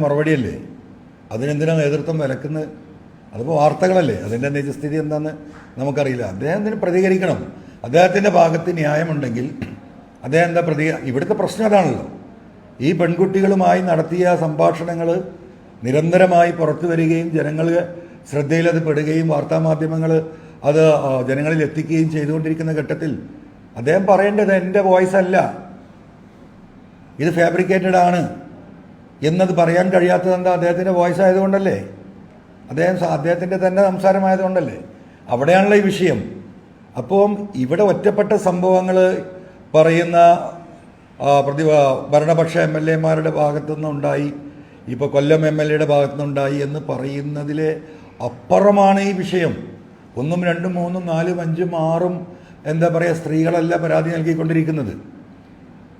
മറുപടിയല്ലേ? അതിനെന്തിനാണ് നേതൃത്വം വിലക്കുന്നത് അതിപ്പോൾ വാർത്തകളല്ലേ? അതിന്റെ നിജസ്ഥിതി എന്താണെന്ന് നമുക്കറിയില്ല. അദ്ദേഹത്തിന് പ്രതികരിക്കണം? അദ്ദേഹത്തിന്റെ ഭാഗത്ത് ന്യായമുണ്ടെങ്കിൽ അദ്ദേഹം എന്താ പ്രതി ഇവിടുത്തെ പ്രശ്നം അതാണല്ലോ. ഈ പെൺകുട്ടികളുമായി നടത്തിയ സംഭാഷണങ്ങൾ നിരന്തരമായി പുറത്തു വരികയും ജനങ്ങൾ ശ്രദ്ധയിൽ അത് പെടുകയും വാർത്താമാധ്യമങ്ങൾ അത് ജനങ്ങളിൽ എത്തിക്കുകയും ചെയ്തുകൊണ്ടിരിക്കുന്ന ഘട്ടത്തിൽ അദ്ദേഹം പറയേണ്ടത് എന്റെ വോയിസ് അല്ല. ഇത് ഫാബ്രിക്കേറ്റഡ് ആണ് എന്നത് പറയാൻ കഴിയാത്തത് എന്താ? അദ്ദേഹത്തിന്റെ വോയിസ് ആയതുകൊണ്ടല്ലേ? അദ്ദേഹം അദ്ദേഹത്തിന്റെ തന്നെ സംസാരമായതുകൊണ്ടല്ലേ അവിടെയാണല്ലോ ഈ വിഷയം. അപ്പോൾ ഇവിടെ ഒറ്റപ്പെട്ട സംഭവങ്ങൾ പറയുന്ന പ്രതി ഭരണപക്ഷ എം എൽ എമാരുടെ ഭാഗത്തുനിന്നുണ്ടായി ഇപ്പോൾ കൊല്ലം എം എൽ എയുടെ ഭാഗത്തുനിന്നുണ്ടായി എന്ന് പറയുന്നതിലെ അപ്പുറമാണ് ഈ വിഷയം. ഒന്നും രണ്ടും മൂന്നും നാലും അഞ്ചും ആറും എന്താ പറയുക സ്ത്രീകളല്ല പരാതി നൽകിക്കൊണ്ടിരിക്കുന്നത്.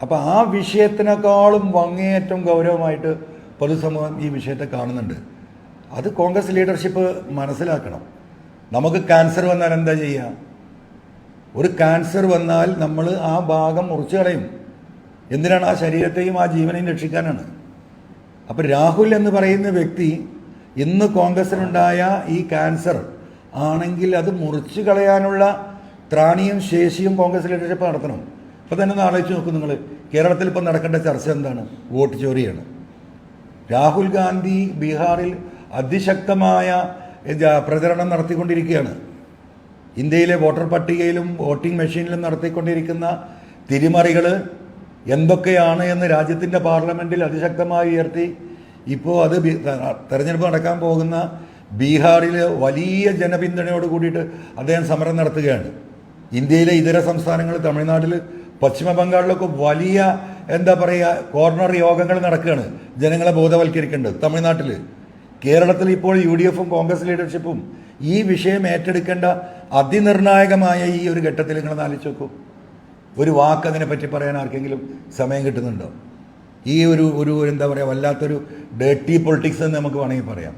അപ്പോൾ ആ വിഷയത്തിനേക്കാളും വങ്ങേയറ്റം ഗൗരവമായിട്ട് പൊതുസമൂഹം ഈ വിഷയത്തെ കാണുന്നുണ്ട്. അത് കോൺഗ്രസ് ലീഡർഷിപ്പ് മനസ്സിലാക്കണം. നമുക്ക് ക്യാൻസർ വന്നാൽ എന്താ ചെയ്യുക ഒരു ക്യാൻസർ വന്നാൽ നമ്മൾ ആ ഭാഗം മുറിച്ചു കളയും. എന്തിനാണ് ആ ശരീരത്തെയും ആ ജീവനെയും രക്ഷിക്കാനാണ്? അപ്പോൾ രാഹുൽ എന്ന് പറയുന്ന വ്യക്തി ഇന്ന് കോൺഗ്രസിനുണ്ടായ ഈ ക്യാൻസർ ആണെങ്കിൽ അത് മുറിച്ചു കളയാനുള്ള ത്രാണിയും ശേഷിയും കോൺഗ്രസ് ലീഡർഷിപ്പ് നടത്തണം. ഇപ്പം തന്നെ ഒന്ന് ആലോചിച്ച് നോക്കും നിങ്ങൾ കേരളത്തിൽ ഇപ്പോൾ നടക്കേണ്ട ചർച്ച എന്താണ്? വോട്ട് ചോരിയാണ് രാഹുൽ ഗാന്ധി ബീഹാറിൽ അതിശക്തമായ പ്രചരണം നടത്തിക്കൊണ്ടിരിക്കുകയാണ്. ഇന്ത്യയിലെ വോട്ടർ പട്ടികയിലും വോട്ടിംഗ് മെഷീനിലും നടത്തിക്കൊണ്ടിരിക്കുന്ന തിരിമറികൾ എന്തൊക്കെയാണ് എന്ന് രാജ്യത്തിന്റെ പാർലമെന്റിൽ അതിശക്തമായി ഉയർത്തി. ഇപ്പോൾ അത് തെരഞ്ഞെടുപ്പ് നടക്കാൻ പോകുന്ന ബീഹാറിൽ വലിയ ജനപിന്തുണയോട് കൂടിയിട്ട് അദ്ദേഹം സമരം നടത്തുകയാണ്. ഇന്ത്യയിലെ ഇതര സംസ്ഥാനങ്ങൾ തമിഴ്നാട്ടിൽ പശ്ചിമ ബംഗാളിലൊക്കെ വലിയ എന്താ പറയുക കോർണർ യോഗങ്ങൾ നടക്കുകയാണ്. ജനങ്ങളെ ബോധവൽക്കരിക്കേണ്ടത് തമിഴ്നാട്ടിൽ കേരളത്തിൽ ഇപ്പോൾ യു ഡി എഫും കോൺഗ്രസ് ലീഡർഷിപ്പും ഈ വിഷയം ഏറ്റെടുക്കേണ്ട അതിനിർണായകമായ ഈ ഒരു ഘട്ടത്തിൽ നിങ്ങൾ ആലോചിച്ച് നോക്കൂ. ഒരു വാക്ക് അതിനെപ്പറ്റി പറയാൻ ആർക്കെങ്കിലും സമയം കിട്ടുന്നുണ്ടോ? ഈ ഒരു ഒരു എന്താ പറയുക വല്ലാത്തൊരു ഡേർട്ടി പൊളിറ്റിക്സ് എന്ന് നമുക്ക് വേണമെങ്കിൽ പറയാം.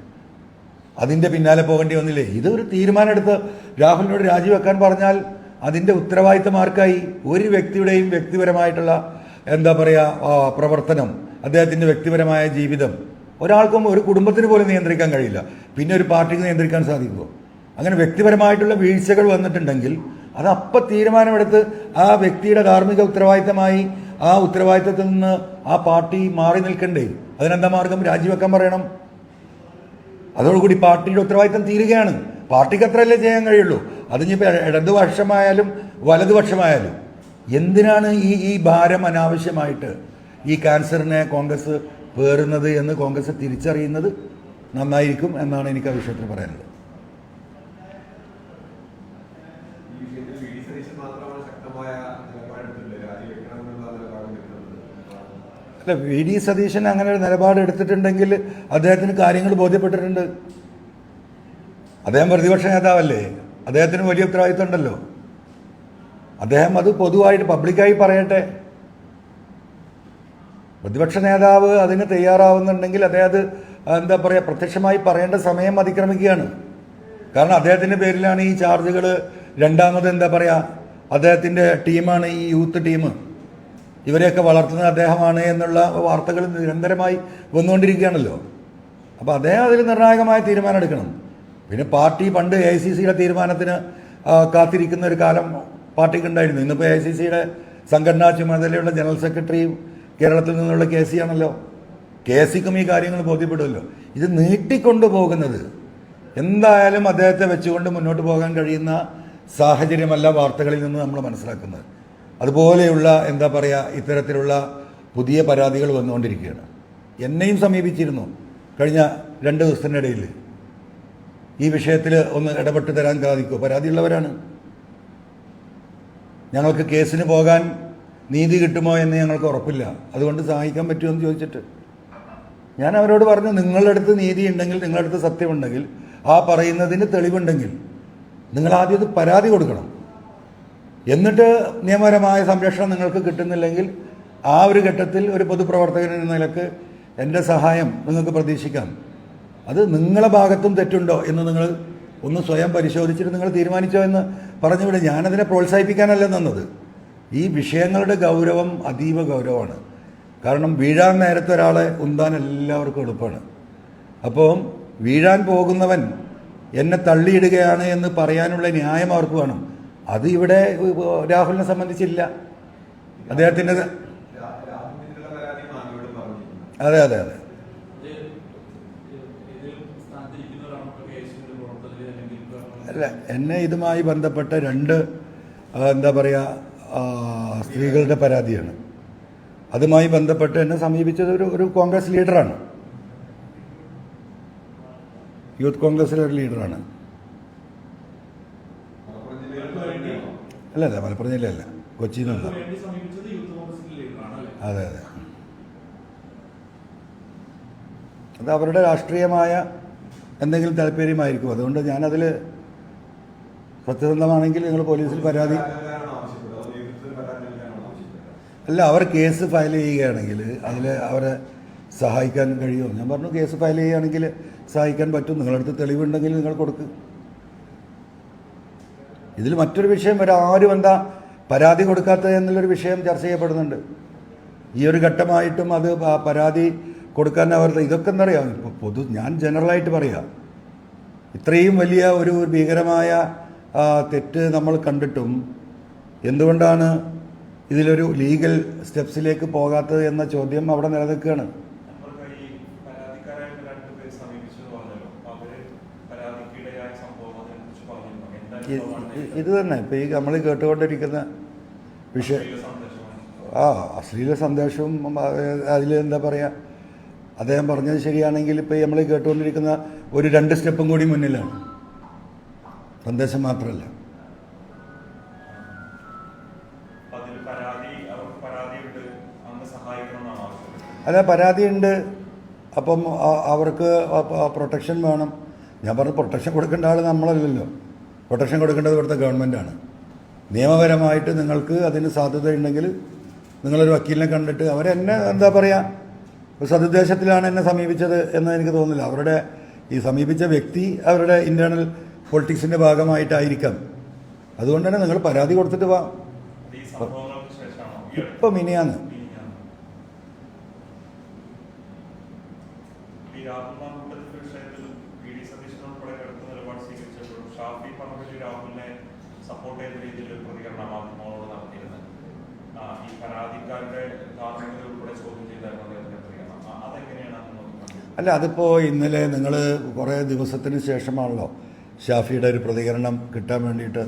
അതിന്റെ പിന്നാലെ പോകേണ്ടി വന്നില്ലേ? ഇതൊരു തീരുമാനമെടുത്ത് രാഹുലിനോട് രാജിവെക്കാൻ പറഞ്ഞാൽ അതിന്റെ ഉത്തരവാദിത്തമാർക്കായി ഒരു വ്യക്തിയുടെയും വ്യക്തിപരമായിട്ടുള്ള എന്താ പറയുക പ്രവർത്തനം അദ്ദേഹത്തിന്റെ വ്യക്തിപരമായ ജീവിതം ഒരാൾക്കും ഒരു കുടുംബത്തിന് പോലും നിയന്ത്രിക്കാൻ കഴിയില്ല. പിന്നെ ഒരു പാർട്ടിക്ക് നിയന്ത്രിക്കാൻ സാധിക്കുമോ? അങ്ങനെ വ്യക്തിപരമായിട്ടുള്ള വീഴ്ചകൾ വന്നിട്ടുണ്ടെങ്കിൽ അത് അപ്പം തീരുമാനമെടുത്ത് ആ വ്യക്തിയുടെ ധാർമ്മിക ഉത്തരവാദിത്തമായി ആ ഉത്തരവാദിത്തത്തിൽ നിന്ന് ആ പാർട്ടി മാറി നിൽക്കണ്ടേ? അതിനെന്താ മാർഗം? രാജിവെക്കാൻ പറയണം. അതോടുകൂടി പാർട്ടിയുടെ ഉത്തരവാദിത്തം തീരുകയാണ്. പാർട്ടിക്ക് അത്രയല്ലേ ചെയ്യാൻ കഴിയുള്ളൂ. അതിനിപ്പോൾ ഇടതുപക്ഷമായാലും വലതുപക്ഷമായാലും എന്തിനാണ് ഈ ഈ ഭാരം അനാവശ്യമായിട്ട് ഈ ക്യാൻസറിനെ കോൺഗ്രസ് പേറുന്നത് എന്ന് കോൺഗ്രസ് തിരിച്ചറിയുന്നത് നന്നായിരിക്കും എന്നാണ് എനിക്ക് ആ വിഷയത്തിൽ എന്നുള്ള അല്ല വി ഡി സതീശൻ അങ്ങനെ ഒരു നിലപാട് എടുത്തിട്ടുണ്ടെങ്കിൽ അദ്ദേഹത്തിന് കാര്യങ്ങൾ ബോധ്യപ്പെട്ടിട്ടുണ്ട്. അദ്ദേഹം പ്രതിപക്ഷ നേതാവല്ലേ? അദ്ദേഹത്തിന് വലിയ ഉത്തരവാദിത്വം ഉണ്ടല്ലോ അദ്ദേഹം അത് പൊതുവായിട്ട് പബ്ലിക്കായി പറയട്ടെ. പ്രതിപക്ഷ നേതാവ് അതിന് തയ്യാറാവുന്നുണ്ടെങ്കിൽ അദ്ദേഹം എന്താ പറയുക പ്രത്യക്ഷമായി പറയേണ്ട സമയം അതിക്രമിക്കുകയാണ്. കാരണം അദ്ദേഹത്തിന്റെ പേരിലാണ് ഈ ചാർജുകൾ രണ്ടാമത് എന്താ പറയുക അദ്ദേഹത്തിന്റെ ടീമാണ് ഈ യൂത്ത് ടീം. ഇവരെയൊക്കെ വളർത്തുന്നത് അദ്ദേഹമാണ് എന്നുള്ള വാർത്തകൾ നിരന്തരമായി വന്നുകൊണ്ടിരിക്കുകയാണല്ലോ. അപ്പോൾ അദ്ദേഹം അതിൽ നിർണായകമായ തീരുമാനം എടുക്കണം പിന്നെ പാർട്ടി പണ്ട് എ ഐ സി സിയുടെ തീരുമാനത്തിന് കാത്തിരിക്കുന്ന ഒരു കാലം പാർട്ടിക്ക് ഉണ്ടായിരുന്നു. ഇന്നിപ്പോൾ എ ഐ സി സിയുടെ സംഘടനാ ചുമതലയുള്ള ജനറൽ സെക്രട്ടറിയും കേരളത്തിൽ നിന്നുള്ള കെ സി ആണല്ലോ. കെ സിക്കും ഈ കാര്യങ്ങൾ ബോധ്യപ്പെടുമല്ലോ. ഇത് നീട്ടിക്കൊണ്ടു പോകുന്നത് എന്തായാലും അദ്ദേഹത്തെ വെച്ചുകൊണ്ട് മുന്നോട്ട് പോകാൻ കഴിയുന്ന സാഹചര്യമല്ല വാർത്തകളിൽ നിന്ന് നമ്മൾ മനസ്സിലാക്കുന്നത്. അതുപോലെയുള്ള എന്താ പറയുക ഇത്തരത്തിലുള്ള പുതിയ പരാതികൾ വന്നുകൊണ്ടിരിക്കുകയാണ്. എന്നെയും സമീപിച്ചിരുന്നു കഴിഞ്ഞ രണ്ട് ദിവസത്തിന്റെ ഇടയിൽ ഈ വിഷയത്തിൽ ഒന്ന് ഇടപെട്ട് തരാൻ സാധിക്കുമോ പരാതിയുള്ളവരാണ്. ഞങ്ങൾക്ക് കേസിന് പോകാൻ നീതി കിട്ടുമോ എന്ന് ഞങ്ങൾക്ക് ഉറപ്പില്ല. അതുകൊണ്ട് സഹായിക്കാൻ പറ്റുമോ എന്ന് ചോദിച്ചിട്ട്. ഞാൻ അവരോട് പറഞ്ഞു നിങ്ങളുടെ അടുത്ത് നീതി ഉണ്ടെങ്കിൽ നിങ്ങളുടെ അടുത്ത് സത്യമുണ്ടെങ്കിൽ ആ പറയുന്നതിന് തെളിവുണ്ടെങ്കിൽ നിങ്ങൾ ആദ്യം അത് പരാതി കൊടുക്കണം. എന്നിട്ട് നിയമപരമായ സംരക്ഷണം നിങ്ങൾക്ക് കിട്ടുന്നില്ലെങ്കിൽ ആ ഒരു ഘട്ടത്തിൽ ഒരു പൊതുപ്രവർത്തകൻ എന്ന നിലയ്ക്ക് എന്റെ സഹായം നിങ്ങൾക്ക് പ്രതീക്ഷിക്കാം. അത് നിങ്ങളെ ഭാഗത്തും തെറ്റുണ്ടോ എന്ന് നിങ്ങൾ ഒന്ന് സ്വയം പരിശോധിച്ചിട്ട് നിങ്ങൾ തീരുമാനിച്ചോ എന്ന് പറഞ്ഞുവിടെ. ഞാനതിനെ പ്രോത്സാഹിപ്പിക്കാനല്ല നിന്നത്. ഈ വിഷയങ്ങളുടെ ഗൗരവം അതീവ ഗൗരവമാണ്. കാരണം വീഴാൻ നേരത്തെ ഒരാളെ ഉന്താൻ എല്ലാവർക്കും എളുപ്പമാണ്. അപ്പോൾ വീഴാൻ പോകുന്നവൻ എന്നെ തള്ളിയിടുകയാണ് എന്ന് പറയാനുള്ള ന്യായം അവർക്ക് വേണം. അത് ഇവിടെ രാഹുലിനെ സംബന്ധിച്ചില്ല. അദ്ദേഹത്തിന്റെ അതെ അതെ അതെ. അല്ല എന്നെ ഇതുമായി ബന്ധപ്പെട്ട രണ്ട് എന്താ പറയുക സ്ത്രീകളുടെ പരാതിയാണ്. അതുമായി ബന്ധപ്പെട്ട് എന്നെ സമീപിച്ചത് ഒരു ഒരു കോൺഗ്രസ് ലീഡറാണ്. യൂത്ത് കോൺഗ്രസിലെ ഒരു ലീഡറാണ്. അല്ല അല്ല മലപ്പുറം ജില്ലയല്ല കൊച്ചിയിൽ നിന്നല്ല അതെ അതെ. അത് അവരുടെ രാഷ്ട്രീയമായ എന്തെങ്കിലും താല്പര്യമായിരിക്കും. അതുകൊണ്ട് ഞാനതിൽ സത്യസന്ധമാണെങ്കിൽ നിങ്ങൾ പോലീസിൽ പരാതി? അല്ല അവർ കേസ് ഫയൽ ചെയ്യുകയാണെങ്കിൽ അതിൽ അവരെ സഹായിക്കാൻ കഴിയുമോ? ഞാൻ പറഞ്ഞു കേസ് ഫയൽ ചെയ്യുകയാണെങ്കിൽ സഹായിക്കാൻ പറ്റും. നിങ്ങളടുത്ത് തെളിവുണ്ടെങ്കിൽ നിങ്ങൾ കൊടുക്ക്. ഇതിൽ മറ്റൊരു വിഷയം വരെ. ആരും എന്താ പരാതി കൊടുക്കാത്തത് എന്നുള്ളൊരു വിഷയം ചർച്ച ചെയ്യപ്പെടുന്നുണ്ട്. ഈ ഒരു ഘട്ടമായിട്ടും അത് പരാതി കൊടുക്കാൻ അവർ ഇതൊക്കെ എന്നറിയാം ഇപ്പോൾ പൊതു ഞാൻ ജനറലായിട്ട് പറയാം. ഇത്രയും വലിയ ഒരു ഭീകരമായ തെറ്റ് നമ്മൾ കണ്ടിട്ടും എന്തുകൊണ്ടാണ് ഇതിലൊരു ലീഗൽ സ്റ്റെപ്സിലേക്ക് പോകാത്തത് എന്ന ചോദ്യം അവിടെ നിലനിൽക്കുകയാണ്. ഇത് തന്നെ. ഇപ്പം ഈ നമ്മൾ കേട്ടുകൊണ്ടിരിക്കുന്ന വിഷയം ആ അശ്ലീല സന്ദേശവും അതിൽ എന്താ പറയുക അദ്ദേഹം പറഞ്ഞത് ശരിയാണെങ്കിൽ ഇപ്പോൾ നമ്മൾ കേട്ടുകൊണ്ടിരിക്കുന്ന ഒരു രണ്ട് സ്റ്റെപ്പും കൂടി മുന്നിലാണ്. എന്നാണ് മാത്രമല്ല. അല്ല പരാതിയുണ്ട്. അപ്പം അവർക്ക് പ്രൊട്ടക്ഷൻ വേണം. ഞാൻ പറഞ്ഞു പ്രൊട്ടക്ഷൻ കൊടുക്കേണ്ട ആൾ നമ്മളല്ലല്ലോ. പ്രൊട്ടക്ഷൻ കൊടുക്കേണ്ടത് ഇവിടുത്തെ ഗവൺമെന്റാണ് നിയമപരമായിട്ട് നിങ്ങൾക്ക് അതിന് സാധ്യതയുണ്ടെങ്കിൽ നിങ്ങളൊരു വക്കീലിനെ കണ്ടിട്ട് അവരെന്നെ എന്താ പറയുക സതുദ്ദേശത്തിലാണ് എന്നെ സമീപിച്ചത് എന്ന് എനിക്ക് തോന്നുന്നില്ല. അവരുടെ ഈ സമീപിച്ച വ്യക്തി അവരുടെ ഇന്റേർണൽ പൊളിറ്റിക്സിന്റെ ഭാഗമായിട്ടായിരിക്കാം. അതുകൊണ്ട് തന്നെ നിങ്ങൾ പരാതി കൊടുത്തിട്ട് വാ. ഇപ്പം മിനിയാന്ന് സപ്പോർട്ട് ചെയ്ത രീതിയിൽ പ്രതികരണം മാധ്യമങ്ങളോട് നടത്തിയിരുന്നത്. ഈ പരാതിക്കാരുടെ ഉൾപ്പെടെ ചോദ്യം ചെയ്തായിരുന്നു അദ്ദേഹത്തിന്റെ പ്രതികരണം. അതെങ്ങനെയാണ് അല്ല അതിപ്പോ ഇന്നലെ നിങ്ങൾ കുറേ ദിവസത്തിന് ശേഷമാണല്ലോ. ഷാഫിയുടെ ഒരു പ്രതികരണം കിട്ടാൻ വേണ്ടിയിട്ട്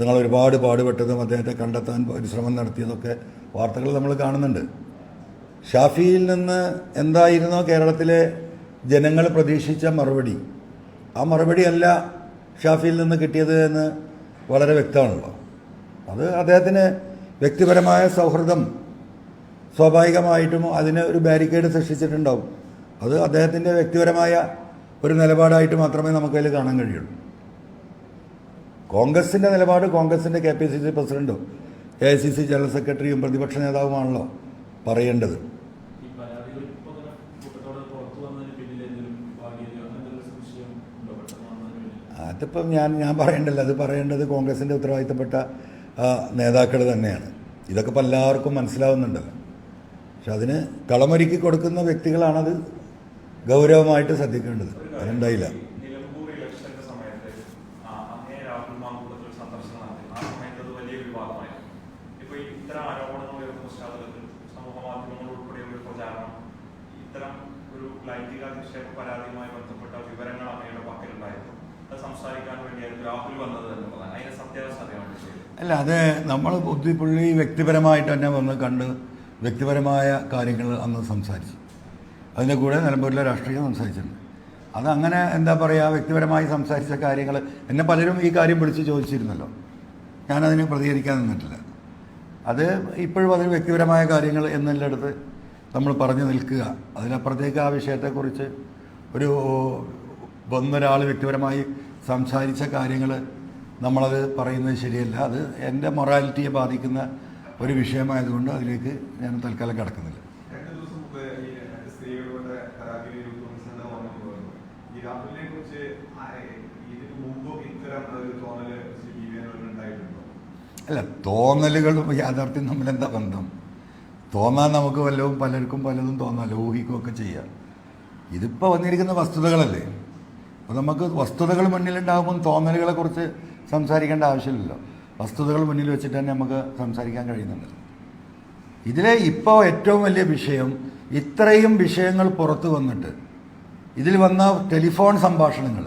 നിങ്ങൾ ഒരുപാട് പാടുപെട്ടതും അദ്ദേഹത്തെ കണ്ടെത്താൻ ഒരു ശ്രമം നടത്തിയതൊക്കെ വാർത്തകൾ നമ്മൾ കാണുന്നുണ്ട്. ഷാഫിയിൽ നിന്ന് എന്തായിരുന്നോ കേരളത്തിലെ ജനങ്ങൾ പ്രതീക്ഷിച്ച മറുപടി. ആ മറുപടി അല്ല ഷാഫിയിൽ നിന്ന് കിട്ടിയത് എന്ന് വളരെ വ്യക്തമാണല്ലോ. അത് അദ്ദേഹത്തിന് വ്യക്തിപരമായ സൗഹൃദം സ്വാഭാവികമായിട്ടും അതിന് ഒരു ബാരിക്കേഡ് സൃഷ്ടിച്ചിട്ടുണ്ടാവും. അത് അദ്ദേഹത്തിന്റെ വ്യക്തിപരമായ ഒരു നിലപാടായിട്ട് മാത്രമേ നമുക്കതിൽ കാണാൻ കഴിയുള്ളൂ. കോൺഗ്രസിന്റെ നിലപാട് കോൺഗ്രസിന്റെ കെ പി സി സി പ്രസിഡന്റും A I C C general സെക്രട്ടറിയും പ്രതിപക്ഷ നേതാവുമാണല്ലോ പറയേണ്ടത്. അതിപ്പം ഞാൻ ഞാൻ പറയേണ്ടല്ലോ. അത് പറയേണ്ടത് കോൺഗ്രസിന്റെ ഉത്തരവാദിത്തപ്പെട്ട നേതാക്കൾ തന്നെയാണ്. ഇതൊക്കെ ഇപ്പം എല്ലാവർക്കും മനസ്സിലാവുന്നുണ്ടല്ലോ. പക്ഷെ അതിന് കളമൊരുക്കി കൊടുക്കുന്ന വ്യക്തികളാണത് ഗൗരവമായിട്ട് ശ്രദ്ധിക്കേണ്ടത്. അതുണ്ടായില്ല ഇത്തരം ഒരു ലൈംഗിക പരാതിയുമായി ബന്ധപ്പെട്ട വിവരങ്ങൾ പക്കലുണ്ടായിരുന്നു. അത് സംസാരിക്കാൻ വേണ്ടിയായിരുന്നു രാഹുൽ വന്നത് എന്നുള്ളതാണ്. അതിന്റെ സത്യാവസ്ഥ അറിയാൻ വേണ്ടി ചെയ്തത്. അല്ല അത് നമ്മൾ ബുദ്ധിപ്പുള്ളി വ്യക്തിപരമായിട്ട് തന്നെ വന്ന് കണ്ട് വ്യക്തിപരമായ കാര്യങ്ങൾ അന്ന് സംസാരിച്ചു. അതിന്റെ കൂടെ നിലമ്പൂരിലെ രാഷ്ട്രീയം സംസാരിച്ചിട്ടുണ്ട്. അതങ്ങനെ എന്താ പറയുക വ്യക്തിപരമായി സംസാരിച്ച കാര്യങ്ങൾ എന്നെ പലരും ഈ കാര്യം വിളിച്ച് ചോദിച്ചിരുന്നല്ലോ. ഞാനതിന് പ്രതികരിക്കാൻ നിന്നിട്ടില്ല. അത് ഇപ്പോഴും അതിന് വ്യക്തിപരമായ കാര്യങ്ങൾ എന്നുള്ളിടത്ത് നമ്മൾ പറഞ്ഞു നിൽക്കുക. അതിനപ്പുറത്തേക്ക് ആ വിഷയത്തെക്കുറിച്ച് ഒരു വന്നൊരാൾ വ്യക്തിപരമായി സംസാരിച്ച കാര്യങ്ങൾ നമ്മളത് പറയുന്നത് ശരിയല്ല. അത് എന്റെ മൊറാലിറ്റിയെ ബാധിക്കുന്ന ഒരു വിഷയമായതുകൊണ്ട് അതിലേക്ക് ഞാൻ തൽക്കാലം കടക്കുന്നില്ല രണ്ട് ദിവസം മുമ്പ് ഈ രണ്ട് സ്ത്രീകളുടെ പരാതിയിൽ യൂത്ത് കോൺഗ്രസിന്റെ ഓർമ്മ ഈ രാഹുലിനെ കുറിച്ച് ആ- ഇതിനു മുമ്പ് ഇത്തരം ഒരു തോന്നൽ ശ്രീ വി. വേണുവിന് ഉണ്ടായിട്ടുണ്ടോ അല്ല തോന്നലുകളും യാഥാർത്ഥ്യം തമ്മിൽ എന്താ ബന്ധം? തോന്നാൻ നമുക്ക് വല്ലതും പലർക്കും പലതും തോന്നാം ഊഹിക്കുകയൊക്കെ ചെയ്യാം. ഇതിപ്പോൾ വന്നിരിക്കുന്ന വസ്തുതകളല്ലേ? അപ്പോൾ നമുക്ക് വസ്തുതകൾ മുന്നിലുണ്ടാകുമ്പോൾ തോന്നലുകളെ കുറിച്ച് സംസാരിക്കേണ്ട ആവശ്യമില്ലല്ലോ. വസ്തുതകൾ മുന്നിൽ വെച്ചിട്ട് തന്നെ നമുക്ക് സംസാരിക്കാൻ കഴിയുന്നുണ്ട്. ഇതിലെ ഇപ്പോൾ ഏറ്റവും വലിയ വിഷയം ഇത്രയും വിഷയങ്ങൾ പുറത്തു വന്നിട്ട് ഇതിൽ വന്ന ടെലിഫോൺ സംഭാഷണങ്ങൾ.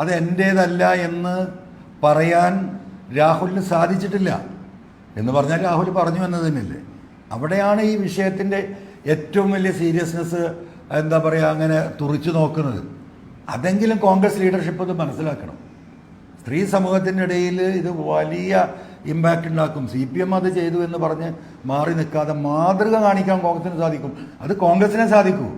അത് എന്റേതല്ല എന്ന് പറയാൻ രാഹുലിന് സാധിച്ചിട്ടില്ല. എന്ന് പറഞ്ഞാൽ രാഹുൽ പറഞ്ഞു എന്ന് തന്നെയല്ലേ. അവിടെയാണ് ഈ വിഷയത്തിന്റെ ഏറ്റവും വലിയ സീരിയസ്നെസ് എന്താ പറയുക അങ്ങനെ തുറിച്ചു നോക്കുന്നത്. അതെങ്കിലും കോൺഗ്രസ് ലീഡർഷിപ്പ് ഇത് മനസ്സിലാക്കണം. സ്ത്രീ സമൂഹത്തിന്റെ ഇടയിൽ ഇത് വലിയ ഇമ്പാക്റ്റ് ഉണ്ടാക്കും. സി പി എം അത് ചെയ്തു എന്ന് പറഞ്ഞ് മാറി നിൽക്കാതെ മാതൃക കാണിക്കാൻ കോൺഗ്രസിന് സാധിക്കും. അത് കോൺഗ്രസിനെ സാധിക്കൂ.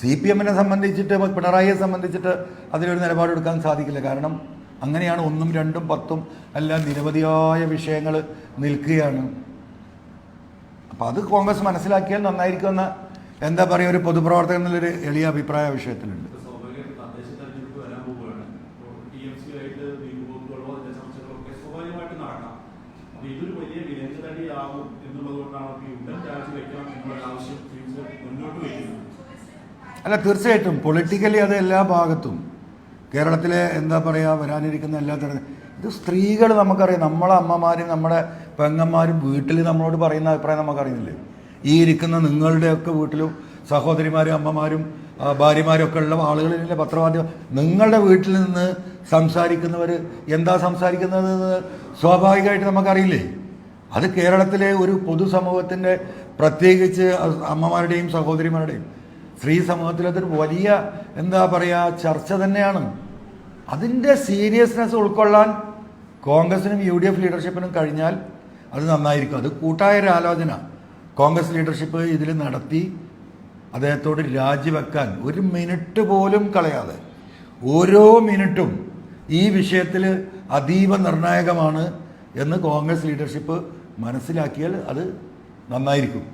സി പി എമ്മിനെ സംബന്ധിച്ചിട്ട് പിണറായിയെ സംബന്ധിച്ചിട്ട് അതിലൊരു നിലപാടെടുക്കാൻ സാധിക്കില്ല. കാരണം അങ്ങനെയാണ് ഒന്നും രണ്ടും പത്തും എല്ലാം നിരവധിയായ വിഷയങ്ങൾ നിൽക്കുകയാണ്. അപ്പം അത് കോൺഗ്രസ് മനസ്സിലാക്കിയാൽ നന്നായിരിക്കുമെന്ന എന്താ പറയുക ഒരു പൊതുപ്രവർത്തകൻ എന്നുള്ളൊരു എളിയ അഭിപ്രായ വിഷയത്തിലുണ്ട്. ഇതൊരു വലിയ വിലങ്ങുതടിയാകും എന്നുള്ളതുകൊണ്ടാണ് ഈ ഉടൻ രാജി വെക്കണം എന്നുള്ള ആവശ്യം ടീംസ് മുന്നോട്ട് വയ്ക്കുന്നത്. അല്ല തീർച്ചയായിട്ടും. പൊളിറ്റിക്കലി അത് എല്ലാ ഭാഗത്തും. കേരളത്തിലെ എന്താ പറയുക വരാനിരിക്കുന്ന എല്ലാ തരം ഇത് സ്ത്രീകൾ നമുക്കറിയാം. നമ്മളെ അമ്മമാരും നമ്മുടെ പെങ്ങന്മാരും വീട്ടിൽ നമ്മളോട് പറയുന്ന അഭിപ്രായം നമുക്കറിയുന്നില്ലേ ഈ ഇരിക്കുന്ന നിങ്ങളുടെയൊക്കെ വീട്ടിലും സഹോദരിമാരും അമ്മമാരും ഭാര്യമാരൊക്കെ ഉള്ള ആളുകളിലെ പത്രമാധ്യമം നിങ്ങളുടെ വീട്ടിൽ നിന്ന് സംസാരിക്കുന്നവർ എന്താ സംസാരിക്കുന്നത് സ്വാഭാവികമായിട്ട് നമുക്കറിയില്ലേ? അത് കേരളത്തിലെ ഒരു പൊതുസമൂഹത്തിന്റെ പ്രത്യേകിച്ച് അമ്മമാരുടെയും സഹോദരിമാരുടെയും സ്ത്രീ സമൂഹത്തിൽ അതൊരു വലിയ എന്താ പറയുക ചർച്ച തന്നെയാണ്. അതിന്റെ സീരിയസ്നെസ് ഉൾക്കൊള്ളാൻ കോൺഗ്രസിനും യു ഡി എഫ് ലീഡർഷിപ്പിനും കഴിഞ്ഞാൽ അത് നന്നായിരിക്കും. അത് കൂട്ടായ ഒരു ആലോചന. കോൺഗ്രസ് ലീഡർഷിപ്പ് ഇതിൽ നടത്തി അദ്ദേഹത്തോട് രാജിവെക്കാൻ ഒരു മിനിറ്റ് പോലും കളയാതെ ഓരോ മിനിറ്റും ഈ വിഷയത്തിൽ അതീവ നിർണായകമാണ് എന്ന് കോൺഗ്രസ് ലീഡർഷിപ്പ് മനസ്സിലാക്കിയാൽ അത് നന്നായിരിക്കും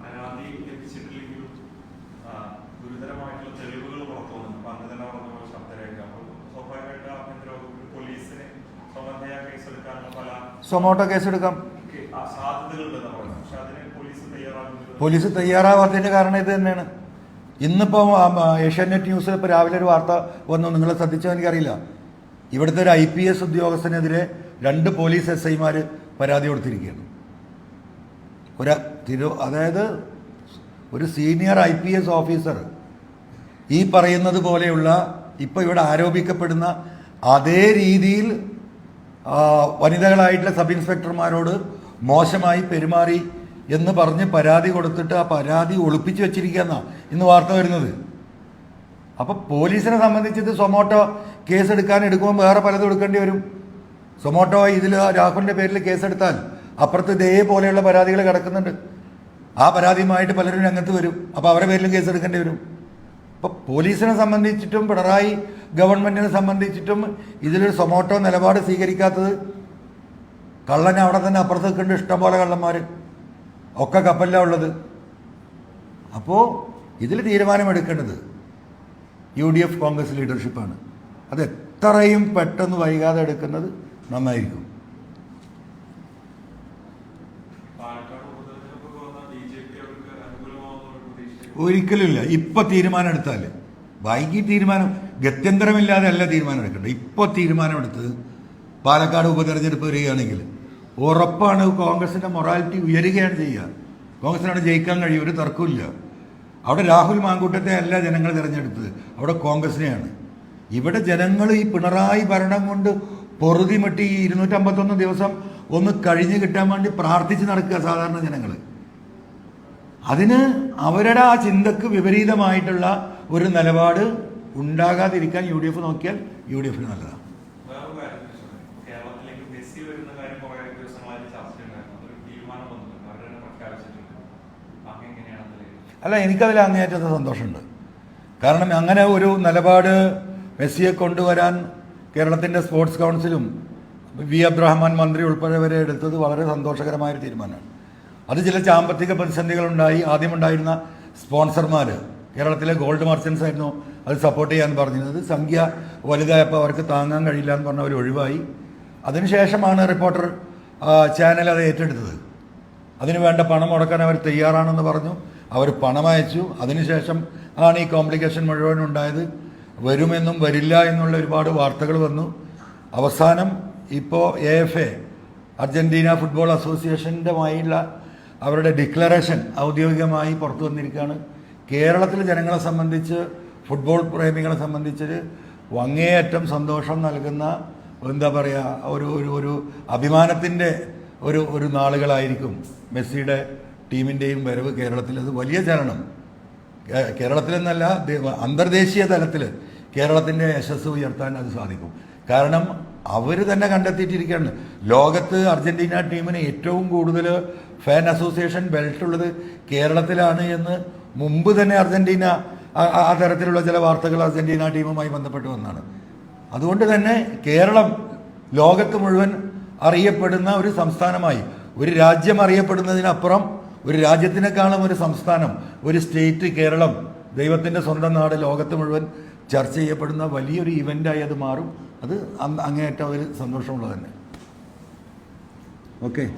പരാതി ലഭിച്ചിട്ടില്ലെങ്കിലും ആ, ഗുരുതരമായിട്ടുള്ള തെളിവുകൾ പുറത്തു വന്നു അപ്പൊ അന്ന് തന്നെ പറഞ്ഞ പോലെ ശബ്ദരേഖ അപ്പോൾ സ്വാഭാവികമായിട്ട് ആഭ്യന്തര വകുപ്പ് പോലീസിന് സ്വമേധയാ കേസെടുക്കാനുള്ള പല സൊമോട്ടോ കേസെടുക്കാം. പോലീസ് തയ്യാറാവാത്തതിന്റെ തയ്യാറാവാത്തതിന്റെ കാരണം ഇത് തന്നെയാണ്. ഇന്നിപ്പോൾ ഏഷ്യാനെറ്റ് ന്യൂസിൽ ഇപ്പോൾ രാവിലെ ഒരു വാർത്ത വന്നു. നിങ്ങളെ ശ്രദ്ധിച്ചോ എനിക്കറിയില്ല. ഇവിടുത്തെ ഒരു ഐ പി എസ് ഉദ്യോഗസ്ഥനെതിരെ രണ്ട് പോലീസ് എസ് ഐമാർ പരാതി കൊടുത്തിരിക്കുകയാണ്. ഒരു തിരു അതായത് ഒരു senior I P S officer ഈ പറയുന്നത് പോലെയുള്ള ഇപ്പോൾ ഇവിടെ ആരോപിക്കപ്പെടുന്ന അതേ രീതിയിൽ വനിതകളായിട്ടുള്ള സബ് ഇൻസ്പെക്ടർമാരോട് മോശമായി പെരുമാറി എന്ന് പറഞ്ഞ് പരാതി കൊടുത്തിട്ട് ആ പരാതി ഒളിപ്പിച്ചു വെച്ചിരിക്കുകയെന്നാണ് ഇന്ന് വാർത്ത വരുന്നത്. അപ്പോൾ പോലീസിനെ സംബന്ധിച്ചിട്ട് സൊമോട്ടോ കേസ് എടുക്കാൻ എടുക്കുമ്പോൾ വേറെ പലതും എടുക്കേണ്ടി വരും. സൊമോട്ടോ ഇതിൽ രാഹുലിന്റെ പേരിൽ കേസെടുത്താൽ അപ്പുറത്ത് ഇതേപോലെയുള്ള പരാതികൾ കിടക്കുന്നുണ്ട്. ആ പരാതിയുമായിട്ട് പലരും രംഗത്ത് വരും. അപ്പോൾ അവരുടെ പേരിലും കേസെടുക്കേണ്ടി വരും. അപ്പോൾ പോലീസിനെ സംബന്ധിച്ചിട്ടും പിണറായി ഗവൺമെന്റിനെ സംബന്ധിച്ചിട്ടും ഇതിലൊരു സൊമോട്ടോ നിലപാട് സ്വീകരിക്കാത്തത് കള്ളൻ അവിടെ തന്നെ അപ്പുറത്ത് നിൽക്കുന്നുണ്ട് ഇഷ്ടംപോലെ കള്ളന്മാർ ഒക്കെ കപ്പലിലാണ് ഉള്ളത്. അപ്പോൾ ഇതിൽ തീരുമാനമെടുക്കേണ്ടത് യു ഡി എഫ് കോൺഗ്രസ് ലീഡർഷിപ്പാണ്. അത് എത്രയും പെട്ടെന്ന് വൈകാതെ എടുക്കുന്നത് നന്നായിരിക്കും പാലക്കാട് ഉപതെരഞ്ഞെടുപ്പൊക്കെ വന്ന ബി ജെ പി അവർക്ക് അനുകൂലമാവുന്ന ഒരു പ്രതീക്ഷ ഒരിക്കലുമില്ല. ഇപ്പം തീരുമാനം എടുത്താൽ വൈകി തീരുമാനം ഗത്യന്തരമില്ലാതെ അല്ല തീരുമാനം എടുക്കേണ്ടത്. ഇപ്പോൾ തീരുമാനമെടുത്ത് പാലക്കാട് ഉപതെരഞ്ഞെടുപ്പ് വരികയാണെങ്കിൽ ഉറപ്പാണ് കോൺഗ്രസിന്റെ മൊറാലിറ്റി ഉയരുകയാണ് ചെയ്യുക. കോൺഗ്രസിനവിടെ ജയിക്കാൻ കഴിയും ഒരു തർക്കമില്ല അവിടെ രാഹുൽ മാങ്കൂട്ടത്തെ അല്ല ജനങ്ങൾ തിരഞ്ഞെടുത്തത്. അവിടെ കോൺഗ്രസിനെയാണ്. ഇവിടെ ജനങ്ങൾ ഈ പിണറായി ഭരണം കൊണ്ട് പൊറുതിമെട്ടി ഈ ഇരുന്നൂറ്റമ്പത്തൊന്ന് ദിവസം ഒന്ന് കഴിഞ്ഞ് കിട്ടാൻ വേണ്ടി പ്രാർത്ഥിച്ച് നടക്കുക സാധാരണ ജനങ്ങൾ അതിന് അവരുടെ ആ ചിന്തക്ക് വിപരീതമായിട്ടുള്ള ഒരു നിലപാട് ഉണ്ടാകാതിരിക്കാൻ യു ഡി എഫ് നോക്കിയാൽ യു ഡി എഫിന് നല്ലതാണ്. അല്ല എനിക്കതിൽ അങ്ങേയറ്റത്തെ സന്തോഷമുണ്ട്. കാരണം അങ്ങനെ ഒരു നിലപാട് മെസ്സിയെ കൊണ്ടുവരാൻ കേരളത്തിന്റെ സ്പോർട്സ് കൗൺസിലും വി. അബ്രഹ്മാൻ മന്ത്രി ഉൾപ്പെടെ വരെ എടുത്തത് വളരെ സന്തോഷകരമായൊരു തീരുമാനമാണ്. അത് ചില സാമ്പത്തിക പ്രതിസന്ധികളുണ്ടായി. ആദ്യമുണ്ടായിരുന്ന സ്പോൺസർമാർ കേരളത്തിലെ ഗോൾഡ് മർച്ചൻസ് ആയിരുന്നു അത് സപ്പോർട്ട് ചെയ്യാൻ പറഞ്ഞിരുന്നത്. സംഖ്യ വലുതായപ്പോൾ അവർക്ക് താങ്ങാൻ കഴിയില്ല എന്ന് പറഞ്ഞ അവർ ഒഴിവായി. അതിനുശേഷമാണ് റിപ്പോർട്ടർ ചാനൽ അത് ഏറ്റെടുത്തത്. അതിന് വേണ്ട പണം മുടക്കാൻ അവർ തയ്യാറാണെന്ന് പറഞ്ഞു. അവർ പണം അയച്ചു. അതിനുശേഷം ആണ് ഈ കോംപ്ലിക്കേഷൻ മുഴുവൻ ഉണ്ടായത്. വരുമെന്നും വരില്ല എന്നുള്ള ഒരുപാട് വാർത്തകൾ വന്നു. അവസാനം ഇപ്പോൾ A F A Argentina football അസോസിയേഷന്റെമായുള്ള അവരുടെ ഡിക്ലറേഷൻ ഔദ്യോഗികമായി പുറത്തു വന്നിരിക്കുകയാണ്. കേരളത്തിലെ ജനങ്ങളെ സംബന്ധിച്ച് ഫുട്ബോൾ പ്രേമികളെ സംബന്ധിച്ച് അങ്ങേയറ്റം സന്തോഷം നൽകുന്ന എന്താ പറയുക ഒരു ഒരു ഒരു അഭിമാനത്തിന്റെ ഒരു ഒരു നാളുകളായിരിക്കും മെസ്സിയുടെ ടീമിന്റെയും വരവ് കേരളത്തിൽ. അത് വലിയ കേരളത്തിൽ കേരളത്തിലെന്നല്ല അന്തർദേശീയ തലത്തിൽ കേരളത്തിന്റെ യശസ് ഉയർത്താൻ അത് സാധിക്കും. കാരണം അവർ തന്നെ കണ്ടെത്തിയിട്ടിരിക്കുകയാണ്. ലോകത്ത് അർജന്റീന ടീമിന് ഏറ്റവും കൂടുതൽ ഫാൻ അസോസിയേഷൻ ബെൽറ്റ് ഉള്ളത് കേരളത്തിലാണ് എന്ന് മുമ്പ് തന്നെ അർജന്റീന ആ- തരത്തിലുള്ള ചില വാർത്തകൾ അർജന്റീന ടീമുമായി ബന്ധപ്പെട്ട് വന്നാണ്. അതുകൊണ്ട് തന്നെ കേരളം ലോകത്ത് മുഴുവൻ അറിയപ്പെടുന്ന ഒരു സംസ്ഥാനമായി ഒരു രാജ്യം അറിയപ്പെടുന്നതിനപ്പുറം ഒരു രാജ്യത്തിനേക്കാളും ഒരു സംസ്ഥാനം ഒരു സ്റ്റേറ്റ് കേരളം ദൈവത്തിന്റെ സ്വന്തം നാട് ലോകത്ത് മുഴുവൻ ചർച്ച ചെയ്യപ്പെടുന്ന വലിയൊരു ഇവന്റായി അത് മാറും. അത് അങ്ങേയറ്റം ഒരു സന്തോഷമുള്ളത് തന്നെ. ഓക്കെ.